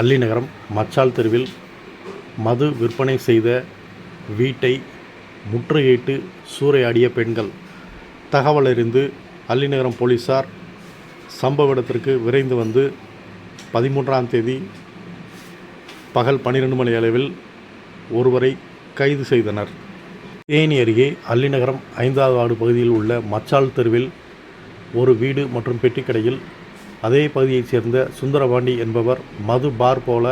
அல்லிநகரம் மச்சால் தெருவில் மது விற்பனை செய்த வீட்டை முற்றுகையிட்டு சூறையாடிய பெண்கள். தகவல் அறிந்து அல்லிநகரம் போலீசார் சம்பவ இடத்திற்கு விரைந்து வந்து பதிமூன்றாம் தேதி பகல் பன்னிரெண்டு மணி அளவில் ஒருவரை கைது செய்தனர். தேனி அருகே அல்லிநகரம் ஐந்தாவது ஆடு பகுதியில் உள்ள மச்சால் தெருவில் ஒரு வீடு மற்றும் பெட்டிக்கடையில் அதே பகுதியைச் சேர்ந்த சுந்தரபாண்டி என்பவர் மது பார் போல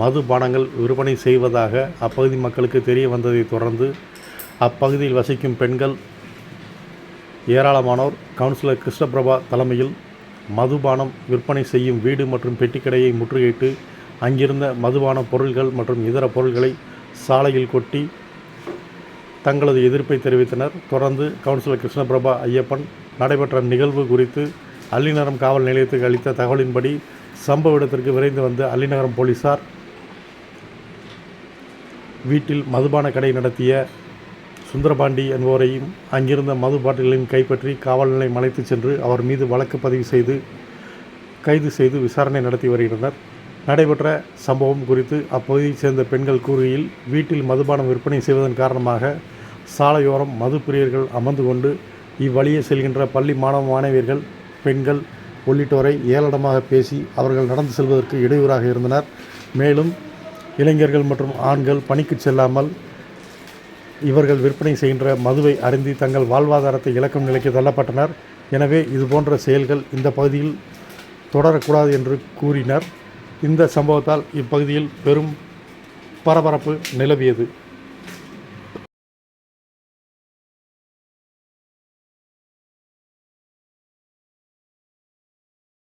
மது பானங்கள் விற்பனை செய்வதாக அப்பகுதி மக்களுக்கு தெரிய வந்ததை தொடர்ந்து அப்பகுதியில் வசிக்கும் பெண்கள் ஏராளமானோர் கவுன்சிலர் கிருஷ்ணபிரபா தலைமையில் மதுபானம் விற்பனை செய்யும் வீடு மற்றும் பெட்டிக்கடையை முற்றுகையிட்டு அங்கிருந்த மதுபான பொருள்கள் மற்றும் இதர பொருள்களை சாலையில் கொட்டி தங்களது எதிர்ப்பை தெரிவித்தனர். தொடர்ந்து கவுன்சிலர் கிருஷ்ணபிரபா ஐயப்பன் நடைபெற்ற நிகழ்வு குறித்து அல்லிநகரம் காவல் நிலையத்துக்கு அளித்த தகவலின்படி சம்பவ இடத்திற்கு விரைந்து வந்த அல்லிநகரம் போலீசார் வீட்டில் மதுபான கடை நடத்திய சுந்தரபாண்டி என்பவரையும் அங்கிருந்த மது பாட்டில்களையும் கைப்பற்றி காவல் நிலையம் அழைத்துச் சென்று அவர் மீது வழக்கு பதிவு செய்து கைது செய்து விசாரணை நடத்தி வருகின்றனர். நடைபெற்ற சம்பவம் குறித்து அப்பகுதியைச் சேர்ந்த பெண்கள் கூறுகையில் வீட்டில் மதுபானம் விற்பனை செய்வதன் காரணமாக சாலையோரம் மது பிரியர்கள் அமர்ந்து கொண்டு இவ்வழியே செல்கின்ற பள்ளி மாணவ மாணவியர்கள் பெண்கள் உள்ளிட்டோரை ஏளனமாக பேசி அவர்கள் நடந்து செல்வதற்கு இடையூறாக இருந்தனர். மேலும் இளைஞர்கள் மற்றும் ஆண்கள் பணிக்கு செல்லாமல் இவர்கள் விற்பனை செய்கின்ற மதுவை அருந்தி தங்கள் வாழ்வாதாரத்தை இழக்கும் நிலைக்கு தள்ளப்பட்டனர். எனவே இதுபோன்ற செயல்கள் இந்த பகுதியில் தொடரக்கூடாது என்று கூறினர். இந்த சம்பவத்தால் இப்பகுதியில் பெரும் பரபரப்பு நிலவியது.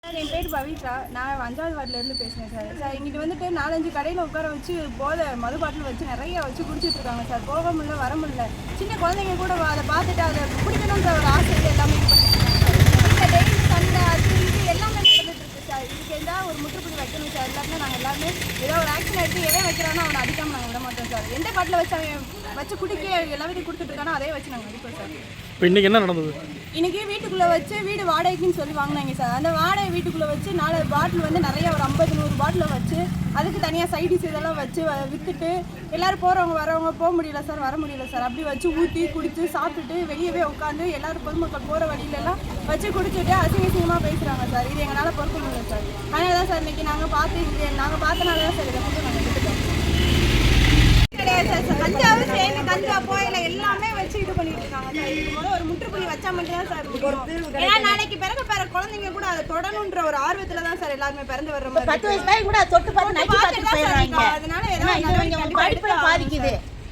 சார் என் பேர் பவித்ரா. நான் அஞ்சாவது வார்டிலேருந்து பேசுகிறேன் சார். சார் இங்கிட்டு வந்துட்டு நாலஞ்சு கடையில் உட்கார வச்சு போதை மது பாட்டில் வச்சு நிறைய வச்சு குடிச்சிட்டு இருக்காங்க சார். போக முடியல வர முடியல. சின்ன குழந்தைங்க கூட அதை பார்த்துட்டு அதை பிடிக்கணுன்ற ஒரு ஆசை எல்லாமே இது பண்ணிட்டு இருக்காங்க சார். வீட்டில் டெய்லி சண்டை அது இது எல்லாமே நடந்துட்டு இருக்கு சார் இதுக்கு எதாவது ஒரு முற்றுப்புள்ளி வைக்கணும் சார் எல்லாருமே நாங்கள் எல்லாருமே ஏதோ ஒரு ஆக்ஷன் எடுத்து எவன் வைக்கிறானோ அவனை அடிக்காமல் நாங்கள் விட மாட்டோம் சார் எந்த பாட்டில் வச்சு அவன் வச்சு குடிக்க எல்லாத்தையும் கொடுத்துட்டு இருக்கானோ அதே வச்சு நாங்கள் அடிப்போம் சார் இப்போ இன்றைக்கி என்ன நடந்தது? இன்னைக்கு வீட்டுக்குள்ள வச்சு வீடு வாடகைக்குன்னு சொல்லி வாங்கினாங்க சார். அந்த வாடகை வீட்டுக்குள்ள வச்சு நாலு பாட்டில் வந்து நிறைய ஒரு ஐம்பது நூறு பாட்டில் வச்சு அதுக்கு தனியாக சைடிஸ் இதெல்லாம் வச்சு வ- வித்துட்டு எல்லாரும் போறவங்க வரவங்க போக முடியல சார் வர முடியல சார். அப்படி வச்சு ஊற்றி குடிச்சு சாப்பிட்டுட்டு வெளியவே உட்காந்து எல்லாரும் பொதுமக்கள் போகிற வழியிலலாம் வச்சு குடிச்சிட்டு அசிங்க அசிங்கமாக பேசுகிறாங்க சார். இது எங்களால் பொறுக்க முடியல சார். அதனால தான் சார் இன்னைக்கு நாங்கள் பார்த்து இது நாங்கள் பார்த்தனால தான் சார் இதை வந்து நாங்கள் விட்டுட்டோம் கிடையாது சார் சார் கஞ்சாவும் சேர்ந்து கஞ்சா போயில எல்லாமே வச்சு இது பண்ணிட்டு இருக்காங்க சார் இதுக்கு முதல்ல ஒரு மட்டும் தான் சார் முடியும். ஏன்னா நாளைக்கு பிறகு பிற குழந்தைங்க கூட அதை தொடணுன்ற ஒரு ஆர்வத்துல தான் சார் எல்லாருமே பிறந்து வர்ற மாதிரி பத்து வயசு பையன் கூட தொட்டு பார்த்து தான் சார் போயிடுறாங்க. அதனால ஏதாவது படிப்புல பாதிக்குது.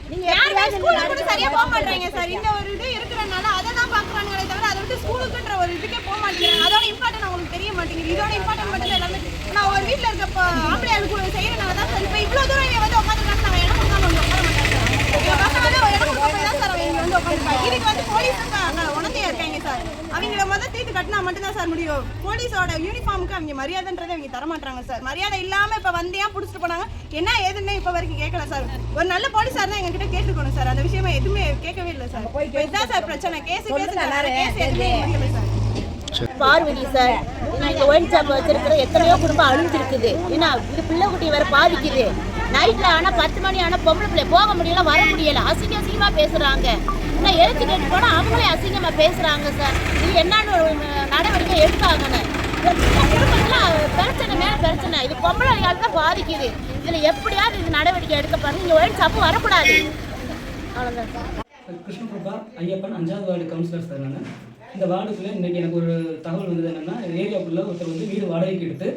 நீங்க யாருமே எப்படியாவது ஸ்கூலுக்கு கூட சரியா போக மாட்டாங்க சார். இந்த ஒரு இது இருக்கிறனால அதை தான் பாக்குறாங்களே தவிர அதை விட்டு ஸ்கூலுக்குன்ற ஒரு இதுக்கே போக மாட்டேங்கிறாங்க. அதோட இம்பார்ட்டன் அவங்களுக்கு தெரிய மாட்டேங்குது. இதோட இம்பார்ட்டன் மட்டும் எல்லாமே நான் ஒரு வீட்ல இருக்க இப்போ ஆம்பளையாளுக்கு செய்யறனால தான் சார் இப்போ இவ்வளவு தூரம் இங்க வந்து உட்காந்துருக்காங்க. நாங்கள் இடம் கொடுக்காம வந்து உட்கார மாட்டாங்க சார். இங்க இடம் தான் சார் வந்து உட்காந்துருக்காங்க இதுக்கு வந்து போலீஸ் முதல் தீர்த்து கட்டினா மட்டும் தான் சார் முடியும். போலீஸோட யூனிஃபார்முக்கு அவங்க மரியாதைன்றதை அவங்க தர மாட்டாங்க சார். மரியாதை இல்லாம இப்ப வந்தியா புடிச்சிட்டு போனாங்க. என்ன ஏதுன்னு இப்ப வரைக்கும் கேட்கல சார். ஒரு நல்ல போலீஸார் தான் எங்ககிட்ட கேட்டுக்கணும் சார். அந்த விஷயமா எதுவுமே கேட்கவே இல்லை சார். இதுதான் சார் பிரச்சனை. கேஸ் கேஸ் கேஸ் எதுவுமே முடியல சார். பார்வதி சார் நான் இந்த ஒயின் ஷாப் வச்சிருக்கிற எத்தனையோ குடும்பம் அழிஞ்சிருக்குது. ஏன்னா இது பிள்ளை குட்டி வேற பாதிக்குது. நைட்ல ஆனா பத்து மணி ஆனா பொம்பளை பிள்ளை போக முடியல வர முடியல. அசிங்க அசிங்கமா பேசுறாங்க. இன்னும் எழுத்து கேட்டு போனால் அவங்களே அசிங்கமா பேசுறாங்க சார். இது என்னன்னு ஒரு நடவடிக்கை எடுத்தாங்கன்னு. குடும்பத்துல பிரச்சனை மேல பிரச்சனை. இது பொம்பளை தான் பாதிக்குது. இதுல எப்படியாவது இது நடவடிக்கை எடுக்க பாருங்க இங்க ஒயின் சப்பு வரக்கூடாது. அவ்வளவுதான் சார். கிருஷ்ணபிரபா ஐயப்பன் அஞ்சாவது வார்டு கவுன்சிலர் சார் நான். இந்த வார்டுக்குள்ளே இன்றைக்கி எனக்கு ஒரு தகவல் வந்தது என்னென்னா ஏரியாவுக்குள்ளே ஒருத்தர் வந்து வீடு வாடகைக்கு எடுத்து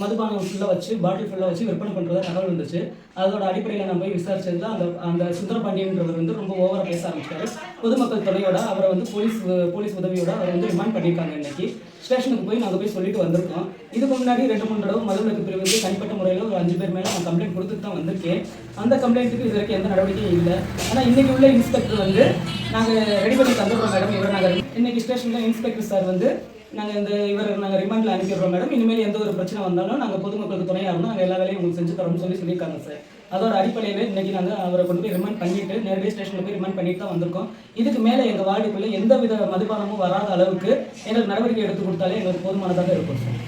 மதுபானம் ஃபுல்லாக வச்சு பாட்டில் ஃபுல்லாக வச்சு விற்பனை பண்ணுறதா தகவல் வந்துச்சு. அதோட அடிப்படையில் நான் போய் விசாரிச்சதுல அந்த அந்த சுந்தரபாண்டியன்றவர் வந்து ரொம்ப ஓவராக பேச ஆரம்பிச்சிட்டாரு. பொதுமக்கள் துணையோட அவரை வந்து போலீஸ் போலீஸ் உதவியோட அவரை வந்து ரிமாண்ட் பண்ணியிருக்காங்க இன்னைக்கு. ஸ்டேஷனுக்கு போய் நாங்கள் போய் சொல்லிட்டு வந்திருக்கோம். இதுக்கு முன்னாடி ரெண்டு மூணு தடவை மதுவிலக்கு பிரிவுக்கு தனிப்பட்ட முறையில் ஒரு அஞ்சு பேர் மேலே நான் கம்ப்ளைண்ட் கொடுத்துட்டு தான் வந்திருக்கேன். அந்த கம்ப்ளைண்ட்டுக்கு இது வரைக்கும் எந்த நடவடிக்கையும் இல்லை. ஆனால் இன்னைக்கு உள்ள இன்ஸ்பெக்டர் வந்து நாங்கள் ரெடி பண்ணி தந்துடுறோம் மேடம் இவர் நாங்கள் இன்னைக்கு ஸ்டேஷனில் இன்ஸ்பெக்டர் சார் வந்து நாங்கள் இந்த இவர் நாங்கள் ரிமாண்டில் அனுப்பிடுறோம் மேடம் இனிமேல் எந்த ஒரு பிரச்சனை வந்தாலும் நாங்கள் பொதுமக்களுக்கு துணையாக இருந்தோம் நாங்கள் எல்லா வேலையும் உங்களுக்கு செஞ்சு தரோம்னு சொல்லி சொல்லியிருக்காங்க சார் அதோட அடிப்படையில் இன்னைக்கு நாங்கள் அவரை கொண்டு போய் ரிமாண்ட் பண்ணிட்டு நேரடியாக ஸ்டேஷனில் போய் ரிமாண்ட் பண்ணிட்டு தான் வந்திருக்கோம். இதுக்கு மேலே எங்கள் வார்டுக்குள்ளே எந்த வித மதுபானமும் வராத அளவுக்கு எங்களுக்கு நடவடிக்கை எடுத்து கொடுத்தாலே எங்களுக்கு போதுமானதாக இருக்கும் சார்